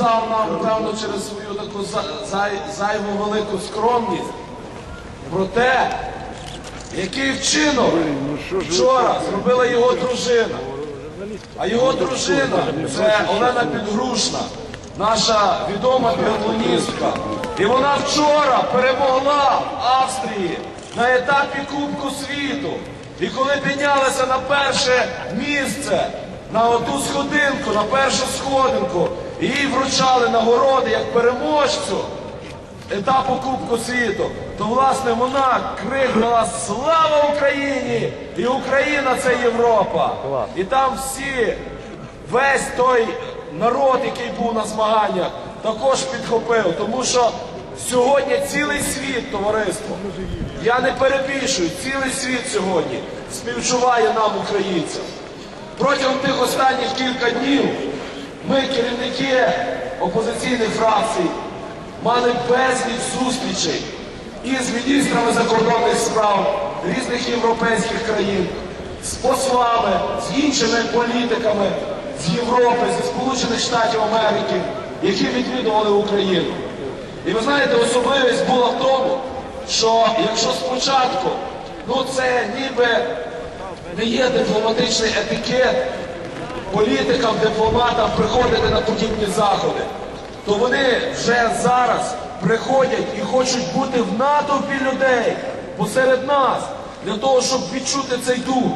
не розказав нам, певно, через свою таку зайву велику скромність про те, який вчинок вчора зробила його дружина. А його дружина це Олена Підгрушна, наша відома біатлоністка. І вона вчора перемогла в Австрії на етапі Кубку світу. І коли піднялася на перше місце, на оту сходинку, на першу сходинку, і їй вручали нагороди як переможцю етапу Кубку світу, то власне вона крикнула Слава Україні! І Україна це Європа! І там всі, весь той народ, який був на змаганнях, також підхопив, тому що сьогодні цілий світ, товариство, я не перебільшую, цілий світ сьогодні співчуває нам, українцям. Протягом тих останніх кілька днів ми, керівники опозиційних фракцій, мали безліч зустрічей із міністрами закордонних справ різних європейських країн, з послами, з іншими політиками з Європи, зі Сполучених Штатів Америки, які відвідували Україну. І ви знаєте, особливість була в тому, що якщо спочатку, ну це ніби не є дипломатичний етикет політикам, дипломатам приходити на подібні заходи, то вони вже зараз приходять і хочуть бути в натовпі людей посеред нас для того, щоб відчути цей дух.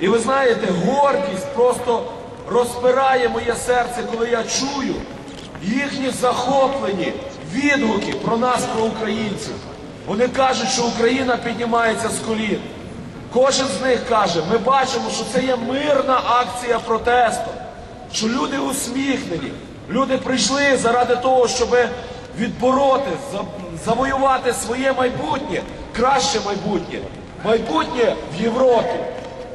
І ви знаєте, гордість просто розпирає моє серце, коли я чую їхні захоплені відгуки про нас, про українців. Вони кажуть, що Україна піднімається з колін. Кожен з них каже, ми бачимо, що це є мирна акція протесту, що люди усміхнені, люди прийшли заради того, щоб відбороти, завоювати своє майбутнє, краще майбутнє, майбутнє в Європі.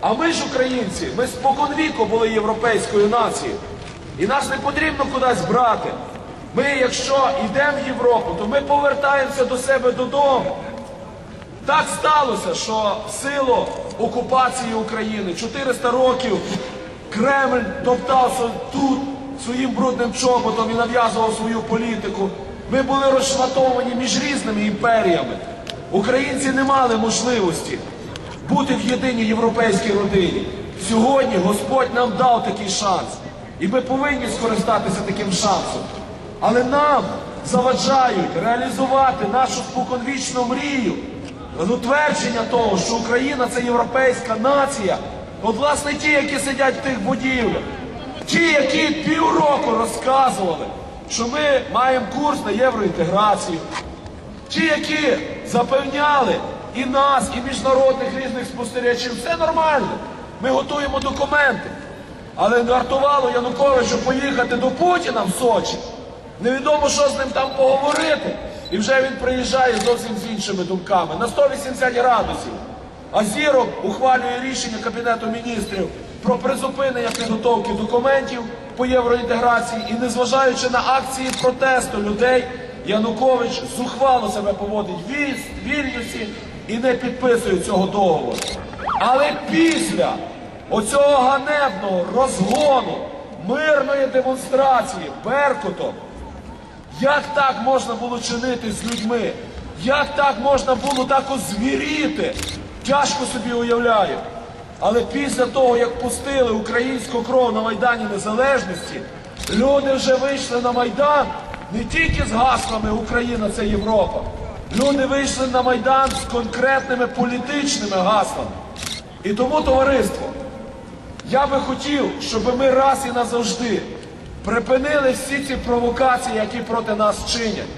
А ми ж, українці, ми споконвіку були європейською нацією. І нас не потрібно кудись брати. Ми, якщо йдемо в Європу, то ми повертаємося до себе додому. Так сталося, що силу окупації України 400 років Кремль топтався тут своїм брудним чоботом і нав'язував свою політику. Ми були розшматовані між різними імперіями. Українці не мали можливості бути в єдиній європейській родині. Сьогодні Господь нам дав такий шанс, і ми повинні скористатися таким шансом. Але нам заважають реалізувати нашу споконвічну мрію, утвердження того, що Україна це європейська нація. От власне ті, які сидять в тих будівлях, ті, які півроку розказували, що ми маємо курс на євроінтеграцію, ті, які запевняли і нас, і міжнародних різних спостерігачів, все нормально. Ми готуємо документи. Але не вартувало Януковичу поїхати до Путіна в Сочі. Невідомо, що з ним там поговорити. І вже він приїжджає зовсім з іншими думками на 180 градусів. А Зірок ухвалює рішення Кабінету міністрів про призупинення підготовки документів по євроінтеграції і, незважаючи на акції протесту людей, Янукович зухвало себе поводить в Вільнюсі і не підписує цього договору. Але після оцього ганебного розгону мирної демонстрації Беркутом як так можна було чинити з людьми? Як так можна було так озвіріти? Тяжко собі уявляю. Але після того, як пустили українську кров на Майдані Незалежності, люди вже вийшли на Майдан не тільки з гаслами Україна це Європа. Люди вийшли на Майдан з конкретними політичними гаслами. І тому, товариство, я би хотів, щоб ми раз і назавжди припинили всі ці провокації, які проти нас чинять.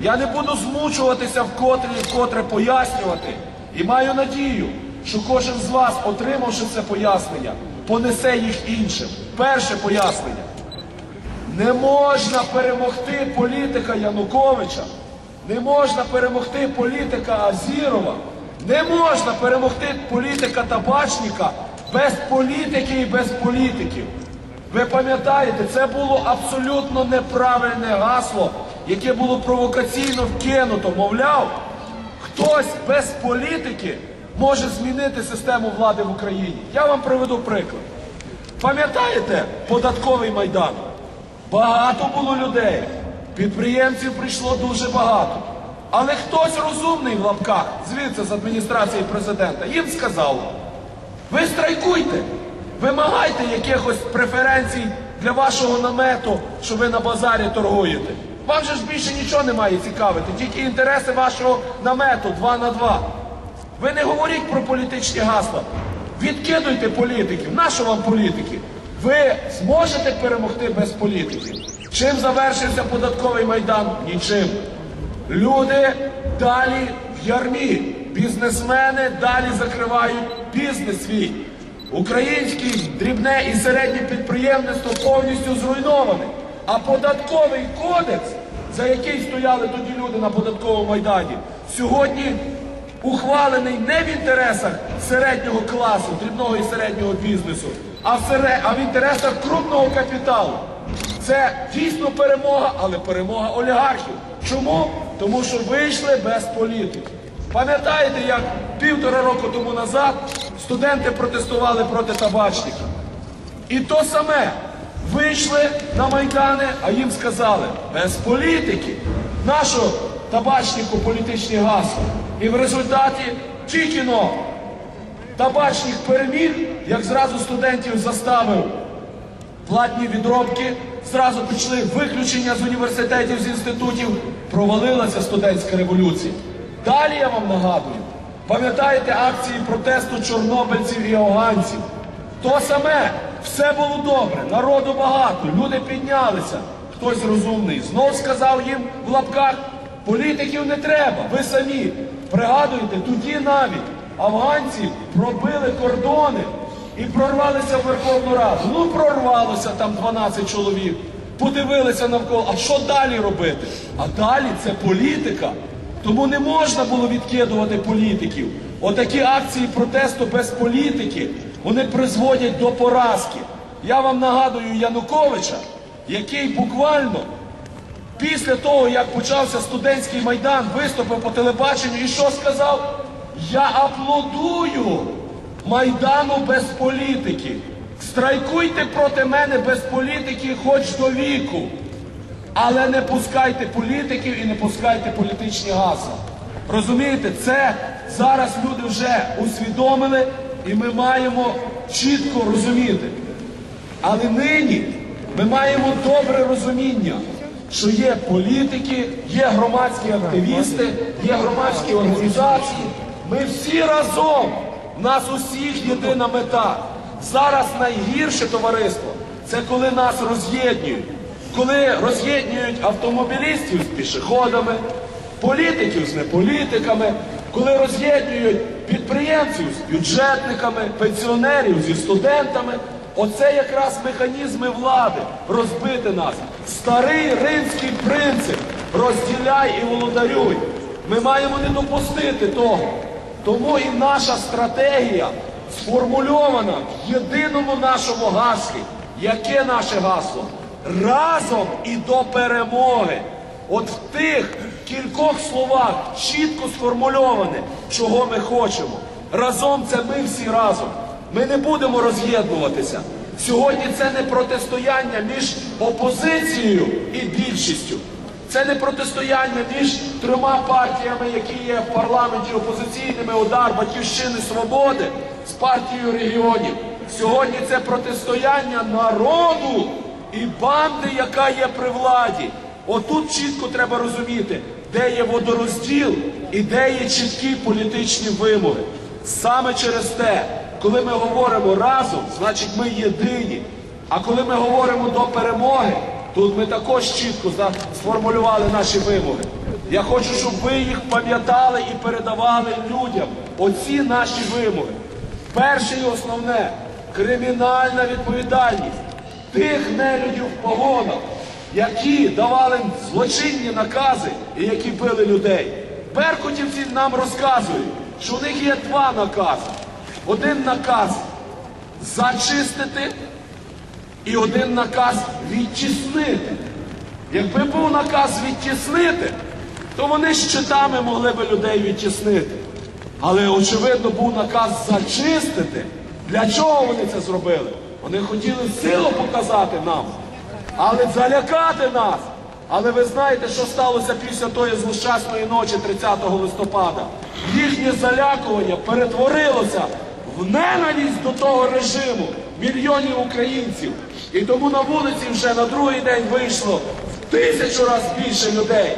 Я не буду змучуватися вкотре і вкотре пояснювати. І маю надію, що кожен з вас, отримавши це пояснення, понесе їх іншим. Перше пояснення. Не можна перемогти політика Януковича, не можна перемогти політика Азірова, не можна перемогти політика Табачника без політики і без політиків. Ви пам'ятаєте, це було абсолютно неправильне гасло, яке було провокаційно вкинуто. Мовляв, хтось без політики може змінити систему влади в Україні. Я вам приведу приклад. Пам'ятаєте податковий майдан? Багато було людей, підприємців прийшло дуже багато. Але хтось розумний в лапках, звідси з адміністрації президента, їм сказав, ви страйкуйте, вимагайте якихось преференцій для вашого намету, що ви на базарі торгуєте. Вам же ж більше нічого не має цікавити, тільки інтереси вашого намету два на два. Ви не говоріть про політичні гасла. Відкидуйте політиків. Нащо вам політики? Ви зможете перемогти без політиків? Чим завершився податковий майдан? Нічим. Люди далі в ярмі. Бізнесмени далі закривають бізнес свій. Українське дрібне і середнє підприємництво повністю зруйноване. А податковий кодекс, за який стояли тоді люди на податковому майдані, сьогодні ухвалений не в інтересах середнього класу, дрібного і середнього бізнесу, а в, сере... а в інтересах крупного капіталу. Це дійсно перемога, але перемога олігархів. Чому? Тому що вийшли без політики. Пам'ятаєте, як півтора року тому назад студенти протестували проти табачника? І то саме. Вийшли на майдани, а їм сказали, без політики, нащо табачнику політичні гасла. І в результаті тільки но табачник переміг, як зразу студентів заставив платні відробки, зразу пішли виключення з університетів, з інститутів, провалилася студентська революція. Далі я вам нагадую, пам'ятаєте акції протесту чорнобильців і афганців? То саме, все було добре, народу багато, люди піднялися. Хтось розумний знов сказав їм в лапках, політиків не треба, ви самі. Пригадуєте, тоді навіть афганці пробили кордони і прорвалися в Верховну Раду. Ну, прорвалося там 12 чоловік. Подивилися навколо, а що далі робити? А далі це політика. Тому не можна було відкидувати політиків. Отакі акції протесту без політики, вони призводять до поразки. Я вам нагадую Януковича, який буквально після того, як почався студентський майдан, виступив по телебаченню і що сказав? Я аплодую майдану без політики. Страйкуйте проти мене без політики хоч до віку. Але не пускайте політиків і не пускайте політичні гасла. Розумієте, це зараз люди вже усвідомили, і ми маємо чітко розуміти. Але нині ми маємо добре розуміння, що є політики, є громадські активісти, є громадські організації. Ми всі разом, нас усіх єдина мета. Зараз найгірше товариство це коли нас роз'єднують. Коли роз'єднують автомобілістів з пішоходами, політиків з неполітиками, коли роз'єднують підприємців з бюджетниками, пенсіонерів зі студентами, оце якраз механізми влади розбити нас. Старий римський принцип розділяй і володарюй. Ми маємо не допустити того. Тому і наша стратегія сформульована в єдиному нашому гаслі. Яке наше гасло? Разом і до перемоги. От в тих кількох словах чітко сформульоване, чого ми хочемо. Разом це ми всі разом. Ми не будемо роз'єднуватися. Сьогодні це не протистояння між опозицією і більшістю. Це не протистояння між трьома партіями, які є в парламенті опозиційними удар Батьківщини Свободи з партією регіонів. Сьогодні це протистояння народу і банди, яка є при владі. Отут чітко треба розуміти, де є водорозділ і де є чіткі політичні вимоги. Саме через те, коли ми говоримо разом, значить ми єдині. А коли ми говоримо до перемоги, тут ми також чітко сформулювали наші вимоги. Я хочу, щоб ви їх пам'ятали і передавали людям. Оці наші вимоги. Перше і основне кримінальна відповідальність тих нелюдів в погонах, які давали злочинні накази і які били людей. Беркутівці нам розказують, що у них є два накази. Один наказ зачистити і один наказ відтіснити. Якби був наказ відтіснити, то вони щитами могли би людей відтіснити. Але очевидно був наказ зачистити. Для чого вони це зробили? Вони хотіли силу показати нам, але залякати нас. Але ви знаєте, що сталося після тої злощасної ночі 30 листопада? Їхнє залякування перетворилося в ненависть до того режиму мільйонів українців. І тому на вулиці вже на другий день вийшло в тисячу разів більше людей.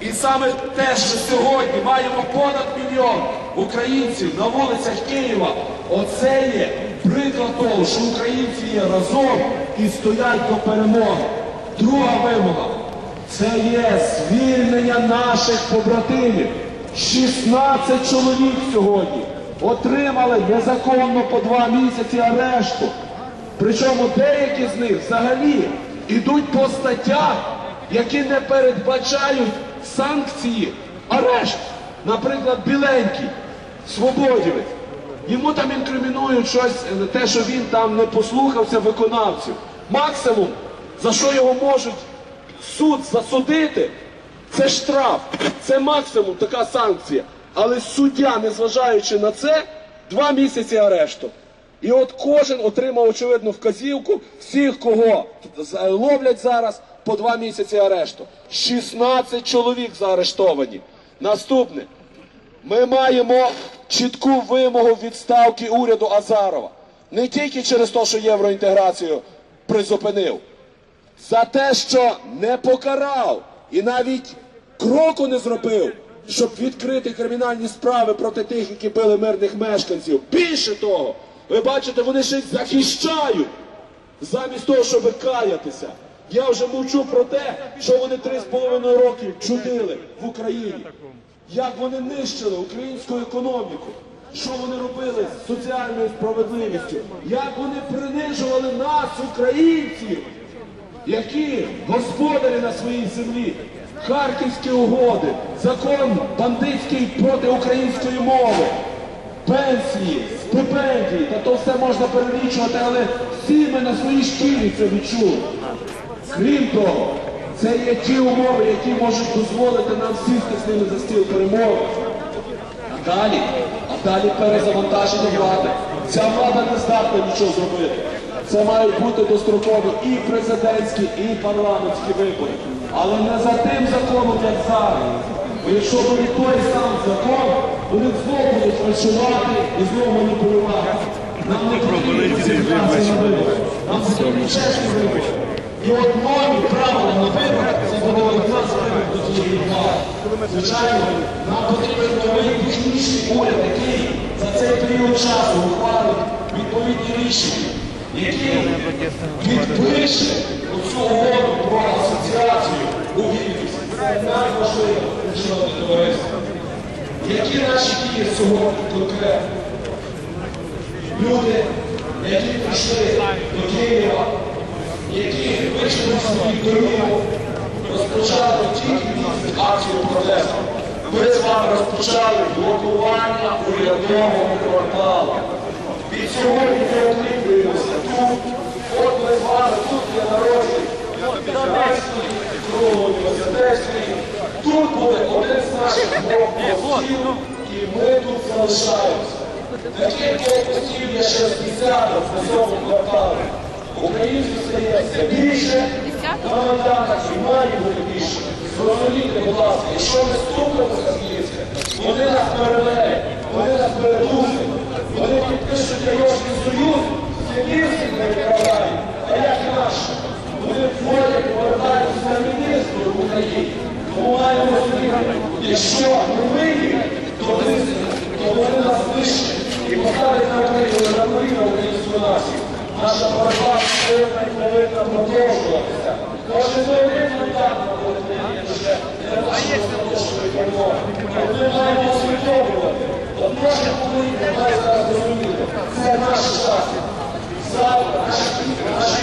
І саме те, що сьогодні маємо понад мільйон українців на вулицях Києва, оце є приклад того, що українці є разом і стоять до перемоги. Друга вимога це є звільнення наших побратимів. 16 чоловік сьогодні отримали незаконно по два місяці арешту. Причому деякі з них взагалі йдуть по статтях, які не передбачають санкції арешт. Наприклад, біленький, свободівець. Йому там інкримінують щось, е, те, що він там не послухався виконавців. Максимум, за що його можуть суд засудити, це штраф. Це максимум така санкція. Але суддя, незважаючи на це, два місяці арешту. І от кожен отримав очевидну вказівку всіх, кого ловлять зараз по два місяці арешту. 16 чоловік заарештовані. Наступне. Ми маємо чітку вимогу відставки уряду Азарова. Не тільки через те, що євроінтеграцію призупинив, за те, що не покарав і навіть кроку не зробив, щоб відкрити кримінальні справи проти тих, які били мирних мешканців. Більше того, ви бачите, вони ще й захищають замість того, щоб каятися. Я вже мовчу про те, що вони три з половиною років чудили в Україні. Як вони нищили українську економіку, що вони робили з соціальною справедливістю, як вони принижували нас, українців, які господарі на своїй землі, харківські угоди, закон бандитський проти української мови, пенсії, стипендії, та то все можна перелічувати, але всі ми на своїй шкірі це відчули. Крім того, це є ті умови, які можуть дозволити нам сісти з ними за стіл перемови. А далі, а далі перезавантаження влади. Ця влада не здатна нічого зробити. Це мають бути дострокові і президентські, і парламентські вибори. Але не за тим законом, як зараз. Бо якщо буде той сам закон, вони знову будуть фальшувати і знову маніпулювати. Нам не потрібні фальсифікації на вибори. Нам потрібні чесні вибори. І от нові правила на виборах це буде одна з до тієї влади. Звичайно, нам потрібен новий технічний уряд, який за цей період часу ухвалить відповідні рішення, який підпише оцю угоду про асоціацію у Вільнюсі. Це найважливіше, шановне товариство. Які наші дії сьогодні конкретно? Люди, які прийшли до Києва, які вийшли свою дорогу, розпочали тільки акцію протесту. Ми з вами розпочали блокування урядового кварталу. Від сьогодні ми укріплюємося тут. От ми з вами тут є народжені. Круглого університетський. Тут буде один з наших блокпостів, і ми тут залишаємося. Таких блокпостів є ще 50 на цьому кварталі. Українських стає все більше, Майданах і має бути більше. Зрозумійте, будь ласка, якщо ми стукаємося з Київська, вони нас перевелять, вони нас передушать, вони підпишуть Європейський Союз, з Київським не відправляють, а як наше? Вони входять, повертаються на міністру в Україні. Тому маємо розуміти, якщо ми вийдемо, то вони, нас знищать і поставлять на Україну, на коліна українську націю. Наша боротьба повинна і повинна продовжуватися. Кожен один майдан буде ще не бачимо запрошеної перемоги. Ми маємо усвідомлювати. Одне повинні має зараз розуміти. Це наш час. Завтра наші діти, наші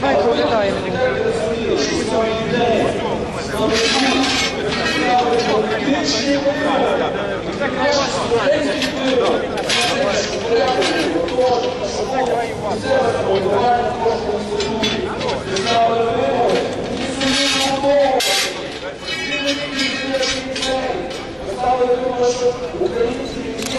Давай проглядаємо. Українські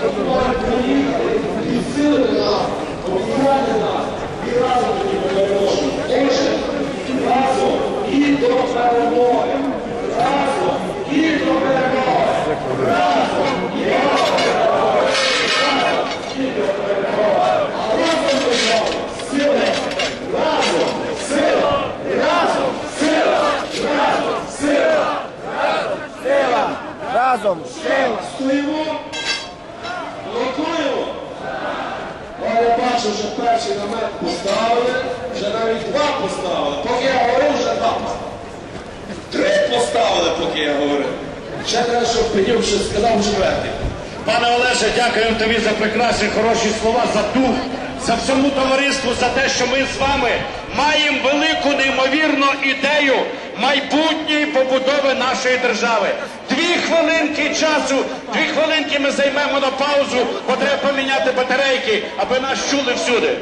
питають. Разом. Стоїмо, блокуємо. А я бачу, вже перший намет поставили, вже навіть два поставили. Поки я говорив, вже два поставили. Три поставили, поки я говорив. Ще треба, щоб Пенюк ще сказав четвертий. Пане Олеже, дякуємо тобі за прекрасні хороші слова, за дух, за всьому товариству, за те, що ми з вами маємо велику неймовірну ідею майбутньої побудови нашої держави. Дві хвилинки часу, дві хвилинки ми займемо на паузу, бо треба поміняти батарейки, аби нас чули всюди.